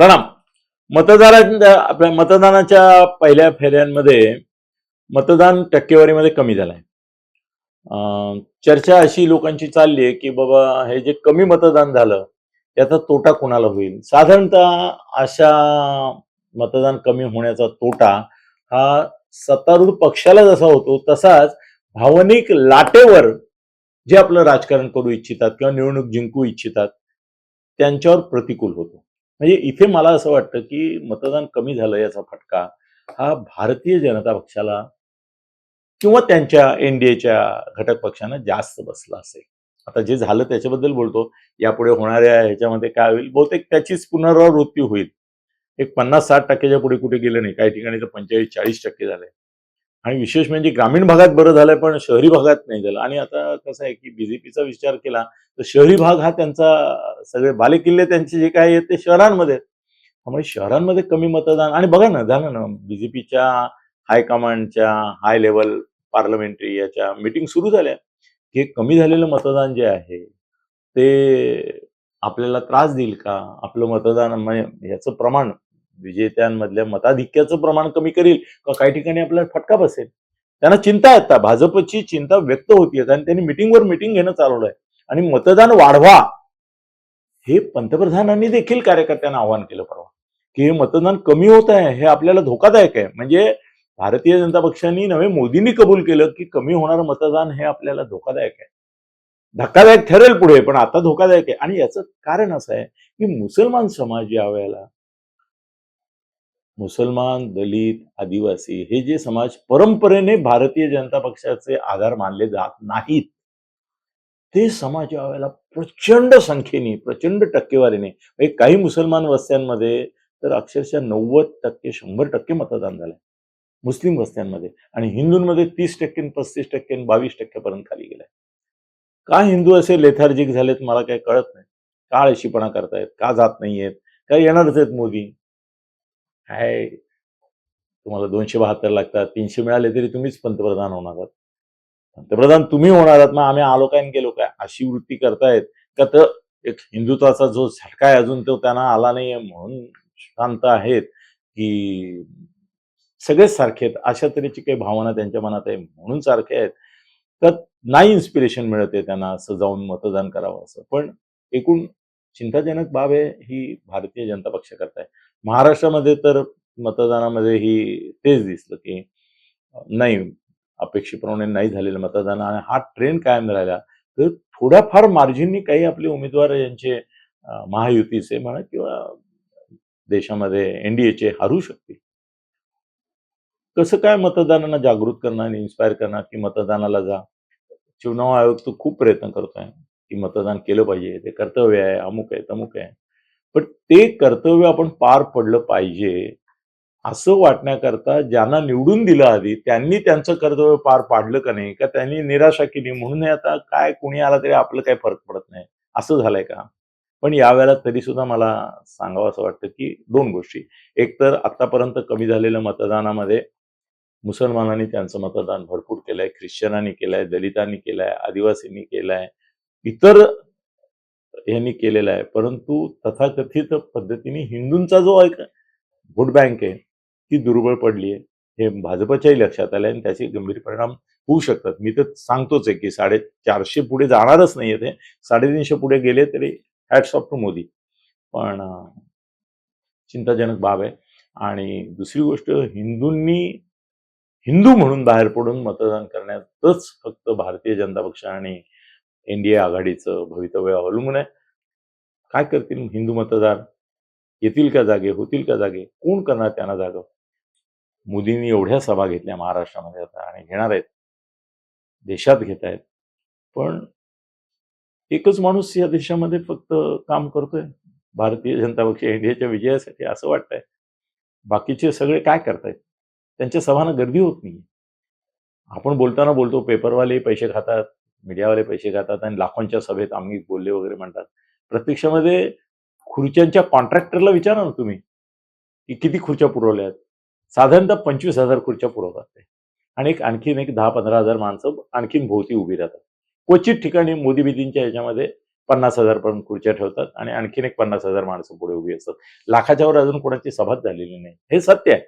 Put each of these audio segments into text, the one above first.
प्रणाम. मतदारांच्या आपल्या मतदानाच्या पहिल्या फेऱ्यांमध्ये मतदान टक्केवारीमध्ये कमी झालंय. अं, चर्चा अशी लोकांची चालली आहे की बाबा हे जे कमी मतदान झालं त्याचा तोटा कोणाला होईल? साधारणतः अशा मतदान कमी होण्याचा तोटा हा सत्तारूढ पक्षाला जसा होतो तसाच भावनिक लाटेवर जे आपलं राजकारण करू इच्छितात किंवा निवडणूक जिंकू इच्छितात त्यांच्यावर प्रतिकूल होतो. म्हणजे इथे मला असं वाटतं की मतदान कमी झालं याचा फटका हा भारतीय जनता पक्षाला किंवा त्यांच्या एनडीएच्या घटक पक्षांना जास्त बसला असेल. आता जे झालं त्याच्याबद्दल बोलतो. यापुढे होणाऱ्या ह्याच्यामध्ये काय होईल? बहुतेक त्याचीच पुनरावृत्ती होईल. एक पन्नास साठ टक्क्याच्या पुढे कुठे गेलं नाही. काही ठिकाणी तर पंचेचाळीस चाळीस टक्के झाले. आणि विशेष म्हणजे ग्रामीण भागात बरं झालंय पण शहरी भागात नाही झालं. आणि आता कसं आहे की बीजेपीचा विचार केला तर शहरी भाग हा त्यांचा सगळे बालेकिल्ले त्यांचे जे काय आहेत ते शहरांमध्ये त्यामुळे शहरांमध्ये कमी मतदान आणि बघा ना झालं ना बीजेपीच्या हायकमांडच्या हाय लेवल पार्लमेंटरी याच्या मिटिंग सुरू झाल्या. की हे कमी झालेलं मतदान जे आहे ते आपल्याला त्रास देईल का? आपलं मतदान म्हणजे याचं प्रमाण विजेत्यांमधल्या मताधिक्याचं प्रमाण कमी करील का काही ठिकाणी आपल्याला फटका बसेल? त्यांना चिंता आता. भाजपची चिंता व्यक्त होतीये कारण त्यांनी मिटिंगवर मिटिंग घेणं चालवलं आहे आणि मतदान वाढवा. हे पंतप्रधानांनी देखील कार्यकर्त्यांना आवाहन केलं परवा. की हे मतदान कमी होत आहे हे आपल्याला धोकादायक आहे. म्हणजे भारतीय जनता पक्षाने नवे मोदींनी कबूल केलं की कमी होणारं मतदान हे आपल्याला धोकादायक आहे. धक्कादायक ठरेल पुढे पण आता धोकादायक आहे. आणि याचं कारण असं आहे की मुसलमान समाज या वेळेला मुसलमान दलित आदिवासी हे जे समाज परंपरेने भारतीय जनता पक्षाचे आधार मानले जात नाहीत ते समाज यावेळेला प्रचंड संख्येने प्रचंड टक्केवारीने म्हणजे काही मुसलमान वस्त्यांमध्ये तर अक्षरशः नव्वद टक्के शंभर टक्के मतदान झालंय. मुस्लिम वस्त्यांमध्ये आणि हिंदूंमध्ये तीस टक्के पस्तीस टक्के बावीस टक्क्यापर्यंत खाली गेलाय. का हिंदू असे लेथार्जिक झालेत मला काही कळत नाही. का आळशीपणा करतायत? का जात नाहीयेत? का येणारच आहेत मोदी? काय? तुम्हाला दोनशे बहात्तर लागतात तीनशे मिळाले तरी तुम्हीच पंतप्रधान होणार आहात. पंतप्रधान तुम्ही होणार आहात मग आम्ही आलो काय गेलो काय? अशी वृत्ती करतायत. का तर एक हिंदुत्वाचा जो झटका आहे अजून तो त्यांना आला नाहीये म्हणून शांत आहेत की सगळेच सारखे आहेत अशा तऱ्हेची काही भावना त्यांच्या मनात आहे म्हणून सारखे आहेत. तर नाही इन्स्पिरेशन मिळते त्यांना असं जाऊन मतदान करावं असं. पण एकूण चिंताजनक बाब आहे ही भारतीय जनता पक्ष करताय महाराष्ट्रामध्ये तर मतदानामध्ये ही तेच दिसलं की नाही अपेक्षेप्रमाणे नाही झालेलं मतदान आणि हा ट्रेंड कायम राहिला. तर थोड्याफार मार्जिननी काही आपले उमेदवार यांचे महायुतीचे म्हणा किंवा देशामध्ये एनडीएचे हरू शकतील. कसं काय मतदारांना जागृत करणं आणि इन्स्पायर करणं की मतदानाला जा? चुनाव आयोग तो खूप प्रयत्न करतोय की मतदान केलं पाहिजे. ते कर्तव्य आहे अमुक आहे तमुक आहे. पण ते कर्तव्य आपण पार पडलं पाहिजे असं वाटण्याकरता ज्यांना निवडून दिलं आधी त्यांनी त्यांचं कर्तव्य पार पाडलं का नाही? का त्यांनी निराशा केली? म्हणून आता काय कोणी आला तरी आपलं काही फरक पडत नाही. असं झालंय का? पण यावेळेला तरी सुद्धा मला सांगावं असं वाटतं की दोन गोष्टी. एक तर आतापर्यंत कमी झालेल्या मतदानामध्ये मुसलमानांनी त्यांचं मतदान भरपूर केलंय ख्रिश्चनांनी केलंय दलितांनी केलंय आदिवासींनी केलंय. इतर यांनी केलेला आहे. परंतु तथाकथित पद्धतीने हिंदूंचा जो एक व्होट बँक आहे ती दुर्बळ पडली आहे. हे भाजपच्याही लक्षात आलंय आणि त्याचे गंभीर परिणाम होऊ शकतात. मी तर सांगतोच आहे की साडे चारशे पुढे जाणारच नाहीये ते. साडेतीनशे पुढे गेले तरी हॅट्स ऑफ टू मोदी. पण चिंताजनक बाब आहे. आणि दुसरी गोष्ट हिंदूंनी हिंदू म्हणून बाहेर पडून मतदान करण्यातच फक्त भारतीय जनता पक्ष आणि एनडीए आघाडीचं भवितव्य अवलंबून आहे. काय करतील हिंदू मतदार? येतील का जागे? होतील का जागे? कोण करणार त्यांना जागा? मोदींनी एवढ्या सभा घेतल्या महाराष्ट्रामध्ये आता आणि घेणार आहेत. देशात घेत आहेत. पण एकच माणूस या देशामध्ये फक्त काम करतोय. भारतीय जनता पक्ष एनडीएच्या विजयासाठी असं वाटतंय. बाकीचे सगळे काय करतायत? त्यांच्या सभांना गर्दी होत नाही आपण बोलताना बोलतो पेपरवाले पैसे खातात. मीडियावाले पैसे घेतात आणि लाखोंच्या सभेत आम्ही बोलले वगैरे म्हणतात. प्रत्यक्षामध्ये खुर्च्यांच्या कॉन्ट्रॅक्टरला विचारा ना तुम्ही की किती खुर्च्या पुरवल्या आहेत. साधारणतः पंचवीस हजार खुर्च्या पुरवतात ते. आणि एक आणखीन एक दहा पंधरा हजार माणसं आणखीन भोवती उभी राहतात. क्वचित ठिकाणी मोदी बिदींच्या याच्यामध्ये पन्नास हजारपर्यंत खुर्च्या ठेवतात आणि आणखीन एक पन्नास हजार माणसं पुढे उभी असतात. लाखाच्यावर अजून कोणाची सभाच झालेली नाही. हे सत्य आहे.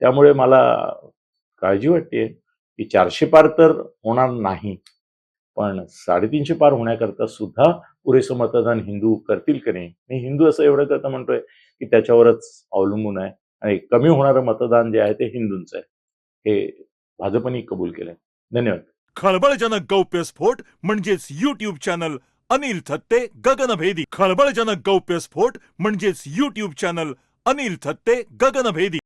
त्यामुळे मला काळजी वाटते की चारशे पार तर होणार नाही. पण साडेतीनशे पार होण्याकरता सुद्धा पुरेसं मतदान हिंदू करतील की नाही? मी हिंदू असं एवढं करता म्हणतोय की त्याच्यावरच अवलंबून आहे आणि कमी होणारं मतदान जे आहे ते हिंदूंचं आहे. हे भाजपनी कबूल केलंय. धन्यवाद. खळबळजनक गौप्यस्फोट म्हणजेच युट्यूब चॅनल अनिल थत्ते गगनभेदी. खळबळजनक गौप्यस्फोट म्हणजेच युट्यूब चॅनल अनिल थत्ते गगनभेदी.